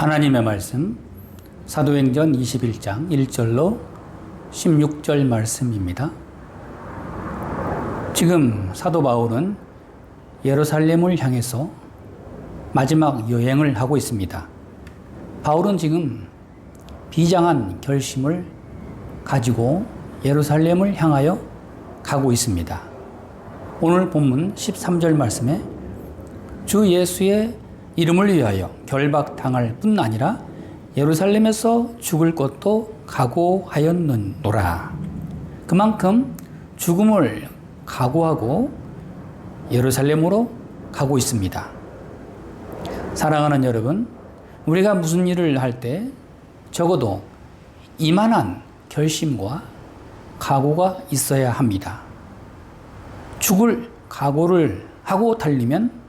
하나님의 말씀 사도행전 21장 1절로 16절 말씀입니다. 지금 사도 바울은 예루살렘을 향해서 마지막 여행을 하고 있습니다. 바울은 지금 비장한 결심을 가지고 예루살렘을 향하여 가고 있습니다. 오늘 본문 13절 말씀에 주 예수의 이름을 위하여 결박당할 뿐 아니라 예루살렘에서 죽을 것도 각오하였느노라. 그만큼 죽음을 각오하고 예루살렘으로 가고 있습니다. 사랑하는 여러분, 우리가 무슨 일을 할 때 적어도 이만한 결심과 각오가 있어야 합니다. 죽을 각오를 하고 달리면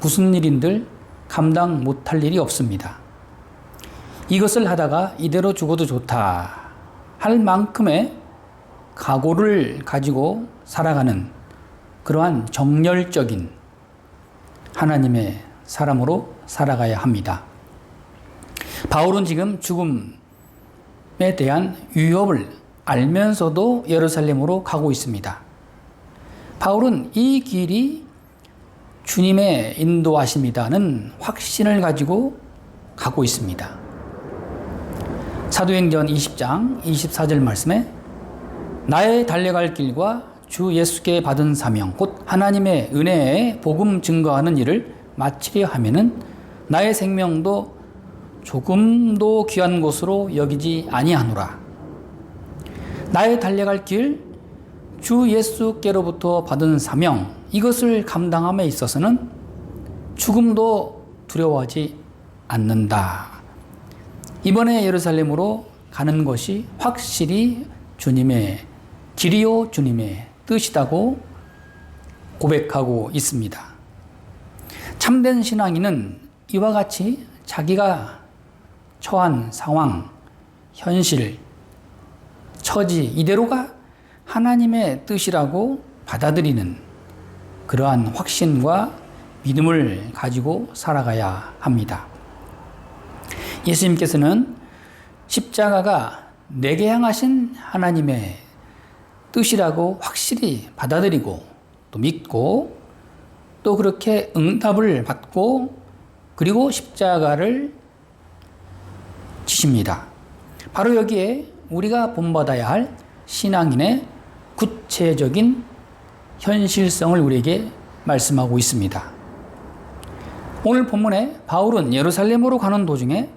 무슨 일인들 감당 못할 일이 없습니다. 이것을 하다가 이대로 죽어도 좋다 할 만큼의 각오를 가지고 살아가는 그러한 정열적인 하나님의 사람으로 살아가야 합니다. 바울은 지금 죽음에 대한 위협을 알면서도 예루살렘으로 가고 있습니다. 바울은 이 길이 주님의 인도하심이다는 확신을 가지고 가고 있습니다. 사도행전 20장 24절 말씀에 나의 달려갈 길과 주 예수께 받은 사명 곧 하나님의 은혜에 복음 증거하는 일을 마치려 하면은 나의 생명도 조금도 귀한 것으로 여기지 아니하노라. 나의 달려갈 길, 주 예수께로부터 받은 사명, 이것을 감당함에 있어서는 죽음도 두려워하지 않는다. 이번에 예루살렘으로 가는 것이 확실히 주님의 길이요 주님의 뜻이다고 고백하고 있습니다. 참된 신앙인은 이와 같이 자기가 처한 상황, 현실, 처지 이대로가 하나님의 뜻이라고 받아들이는 그러한 확신과 믿음을 가지고 살아가야 합니다. 예수님께서는 십자가가 내게 향하신 하나님의 뜻이라고 확실히 받아들이고 또 믿고 또 그렇게 응답을 받고 그리고 십자가를 지십니다. 바로 여기에 우리가 본받아야 할 신앙인의 구체적인 현실성을 우리에게 말씀하고 있습니다. 오늘 본문에 바울은 예루살렘으로 가는 도중에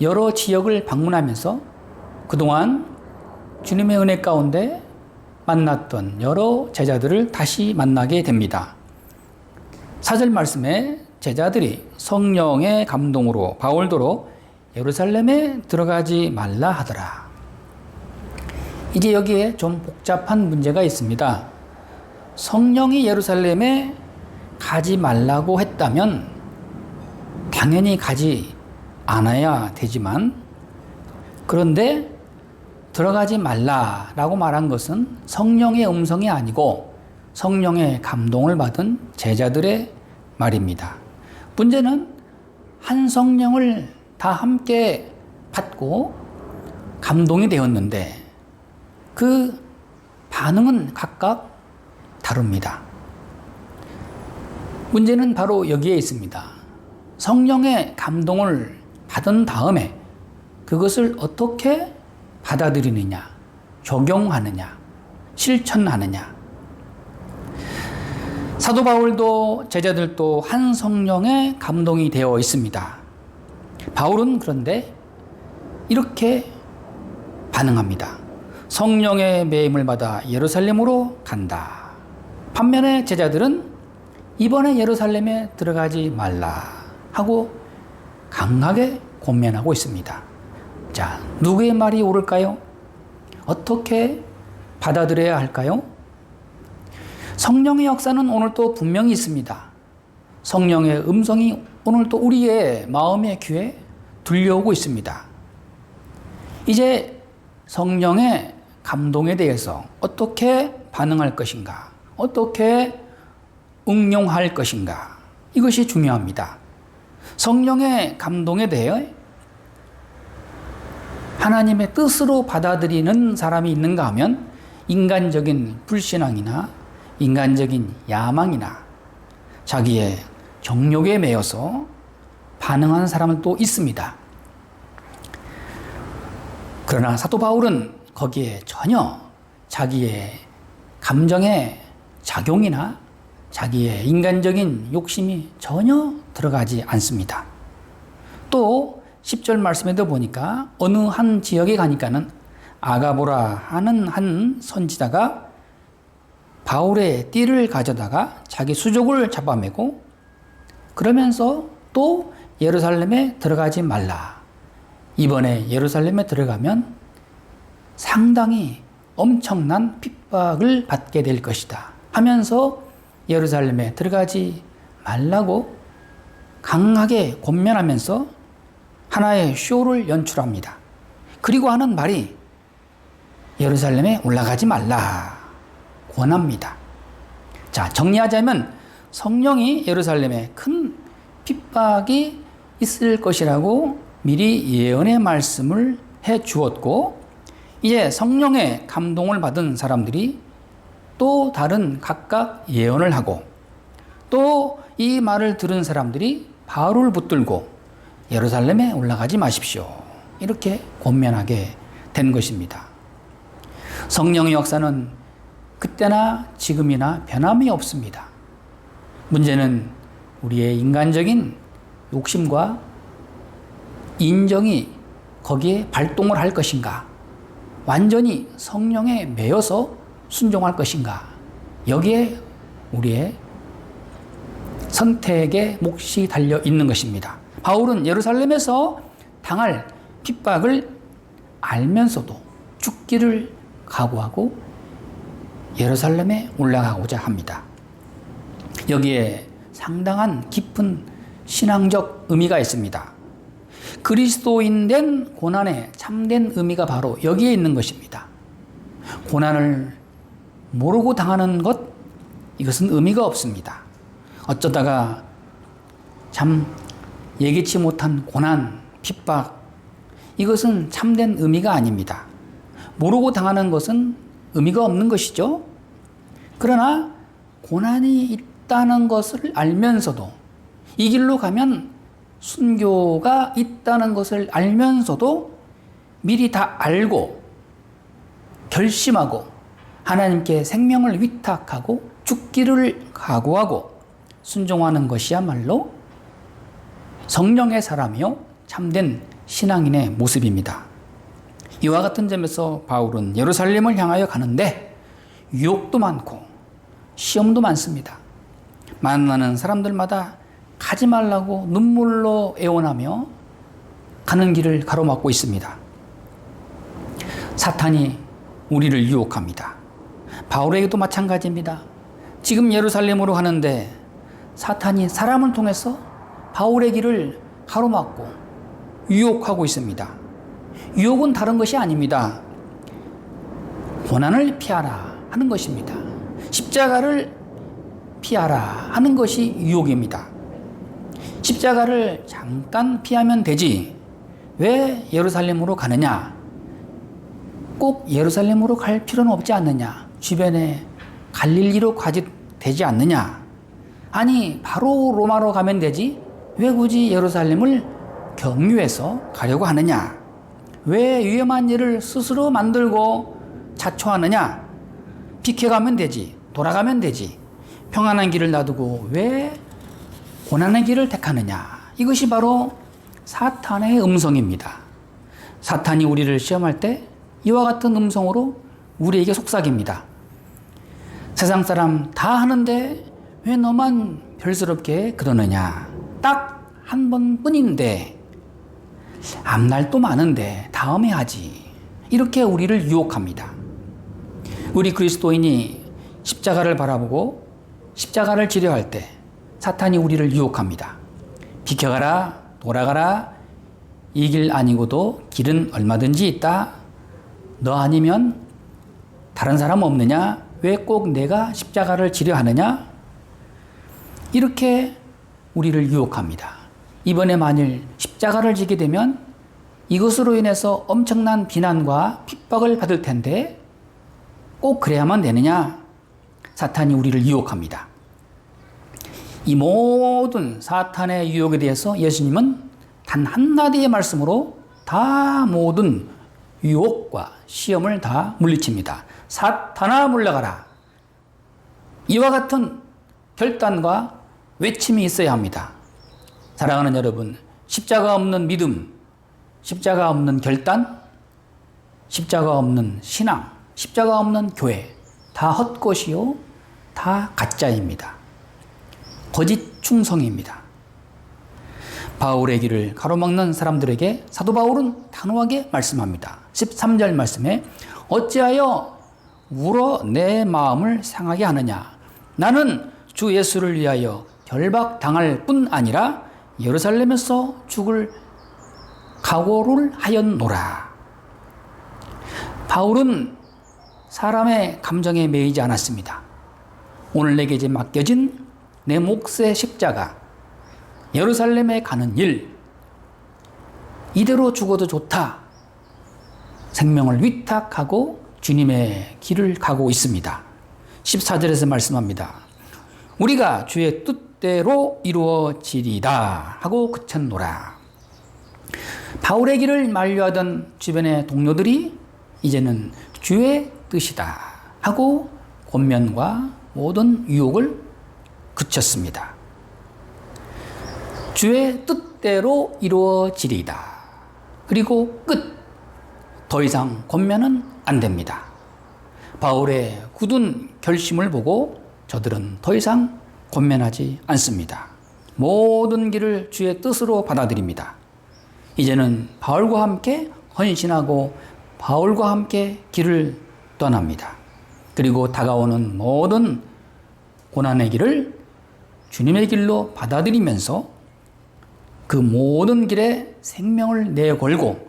여러 지역을 방문하면서 그동안 주님의 은혜 가운데 만났던 여러 제자들을 다시 만나게 됩니다. 사절 말씀에 제자들이 성령의 감동으로 바울도로 예루살렘에 들어가지 말라 하더라. 이제 여기에 좀 복잡한 문제가 있습니다. 성령이 예루살렘에 가지 말라고 했다면 당연히 가지 않아야 되지만 그런데 들어가지 말라라고 말한 것은 성령의 음성이 아니고 성령의 감동을 받은 제자들의 말입니다. 문제는 한 성령을 다 함께 받고 감동이 되었는데 그 반응은 각각 다릅니다. 문제는 바로 여기에 있습니다. 성령의 감동을 받은 다음에 그것을 어떻게 받아들이느냐, 적용하느냐, 실천하느냐. 사도 바울도 제자들도 한 성령의 감동이 되어 있습니다. 바울은 그런데 이렇게 반응합니다. 성령의 매임을 받아 예루살렘으로 간다. 반면에 제자들은 이번에 예루살렘에 들어가지 말라 하고 강하게 권면하고 있습니다. 자, 누구의 말이 옳을까요? 어떻게 받아들여야 할까요? 성령의 역사는 오늘도 분명히 있습니다. 성령의 음성이 오늘도 우리의 마음의 귀에 들려오고 있습니다. 이제 성령의 감동에 대해서 어떻게 반응할 것인가, 어떻게 응용할 것인가, 이것이 중요합니다. 성령의 감동에 대해 하나님의 뜻으로 받아들이는 사람이 있는가 하면 인간적인 불신앙이나 인간적인 야망이나 자기의 정욕에 매여서 반응하는 사람은 또 있습니다. 그러나 사도 바울은 거기에 전혀 자기의 감정의 작용이나 자기의 인간적인 욕심이 전혀 들어가지 않습니다. 또 10절 말씀에도 보니까 어느 한 지역에 가니까는 아가보라 하는 한 선지자가 바울의 띠를 가져다가 자기 수족을 잡아매고 그러면서 또 예루살렘에 들어가지 말라. 이번에 예루살렘에 들어가면 상당히 엄청난 핍박을 받게 될 것이다. 하면서 예루살렘에 들어가지 말라고 강하게 권면하면서 하나의 쇼를 연출합니다. 그리고 하는 말이 예루살렘에 올라가지 말라 권합니다. 자, 정리하자면 성령이 예루살렘에 큰 핍박이 있을 것이라고 미리 예언의 말씀을 해 주었고 이제 성령의 감동을 받은 사람들이 또 다른 각각 예언을 하고 또 이 말을 들은 사람들이 바울을 붙들고 예루살렘에 올라가지 마십시오. 이렇게 권면하게 된 것입니다. 성령의 역사는 그때나 지금이나 변함이 없습니다. 문제는 우리의 인간적인 욕심과 인정이 거기에 발동을 할 것인가? 완전히 성령에 매여서 순종할 것인가? 여기에 우리의 선택의 몫이 달려 있는 것입니다. 바울은 예루살렘에서 당할 핍박을 알면서도 죽기를 각오하고 예루살렘에 올라가고자 합니다. 여기에 상당한 깊은 신앙적 의미가 있습니다. 그리스도인 된 고난의 참된 의미가 바로 여기에 있는 것입니다. 고난을 모르고 당하는 것, 이것은 의미가 없습니다. 어쩌다가 참 예기치 못한 고난, 핍박, 이것은 참된 의미가 아닙니다. 모르고 당하는 것은 의미가 없는 것이죠. 그러나 고난이 있다는 것을 알면서도 이 길로 가면 순교가 있다는 것을 알면서도 미리 다 알고 결심하고 하나님께 생명을 위탁하고 죽기를 각오하고 순종하는 것이야말로 성령의 사람이요 참된 신앙인의 모습입니다. 이와 같은 점에서 바울은 예루살렘을 향하여 가는데 유혹도 많고 시험도 많습니다. 만나는 사람들마다 가지 말라고 눈물로 애원하며 가는 길을 가로막고 있습니다. 사탄이 우리를 유혹합니다. 바울에게도 마찬가지입니다. 지금 예루살렘으로 가는데 사탄이 사람을 통해서 바울의 길을 가로막고 유혹하고 있습니다. 유혹은 다른 것이 아닙니다. 고난을 피하라 하는 것입니다. 십자가를 피하라 하는 것이 유혹입니다. 십자가를 잠깐 피하면 되지. 왜 예루살렘으로 가느냐? 꼭 예루살렘으로 갈 필요는 없지 않느냐? 주변에 갈릴리로 가지 되지 않느냐? 아니, 바로 로마로 가면 되지. 왜 굳이 예루살렘을 경유해서 가려고 하느냐? 왜 위험한 일을 스스로 만들고 자초하느냐? 비켜가면 되지. 돌아가면 되지. 평안한 길을 놔두고 왜 고난의 길을 택하느냐? 이것이 바로 사탄의 음성입니다. 사탄이 우리를 시험할 때 이와 같은 음성으로 우리에게 속삭입니다. 세상 사람 다 하는데 왜 너만 별스럽게 그러느냐? 딱 한 번뿐인데 앞날도 많은데 다음에 하지. 이렇게 우리를 유혹합니다. 우리 그리스도인이 십자가를 바라보고 십자가를 지려할 때 사탄이 우리를 유혹합니다. 비켜가라, 돌아가라, 이 길 아니고도 길은 얼마든지 있다. 너 아니면 다른 사람 없느냐? 왜 꼭 내가 십자가를 지려 하느냐? 이렇게 우리를 유혹합니다. 이번에 만일 십자가를 지게 되면 이것으로 인해서 엄청난 비난과 핍박을 받을 텐데 꼭 그래야만 되느냐? 사탄이 우리를 유혹합니다. 이 모든 사탄의 유혹에 대해서 예수님은 단 한마디의 말씀으로 다 모든 유혹과 시험을 다 물리칩니다. 사탄아 물러가라. 이와 같은 결단과 외침이 있어야 합니다. 사랑하는 여러분, 십자가 없는 믿음, 십자가 없는 결단, 십자가 없는 신앙, 십자가 없는 교회, 다 헛것이요, 다 가짜입니다. 거짓 충성입니다. 바울의 길을 가로막는 사람들에게 사도 바울은 단호하게 말씀합니다. 13절 말씀에 어찌하여 울어 내 마음을 상하게 하느냐 나는 주 예수를 위하여 결박당할 뿐 아니라 예루살렘에서 죽을 각오를 하였노라. 바울은 사람의 감정에 매이지 않았습니다. 오늘 내게 이제 맡겨진 내 몫의 십자가, 예루살렘에 가는 일, 이대로 죽어도 좋다. 생명을 위탁하고 주님의 길을 가고 있습니다. 14절에서 말씀합니다. 우리가 주의 뜻대로 이루어지리다 하고 그쳤노라. 바울의 길을 만류하던 주변의 동료들이 이제는 주의 뜻이다 하고 권면과 모든 유혹을 그쳤습니다. 주의 뜻대로 이루어지리다. 그리고 끝. 더 이상 권면은 안 됩니다. 바울의 굳은 결심을 보고 저들은 더 이상 권면하지 않습니다. 모든 길을 주의 뜻으로 받아들입니다. 이제는 바울과 함께 헌신하고 바울과 함께 길을 떠납니다. 그리고 다가오는 모든 고난의 길을 주님의 길로 받아들이면서 그 모든 길에 생명을 내걸고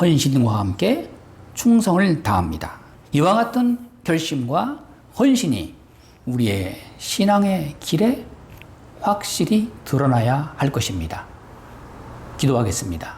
헌신과 함께 충성을 다합니다. 이와 같은 결심과 헌신이 우리의 신앙의 길에 확실히 드러나야 할 것입니다. 기도하겠습니다.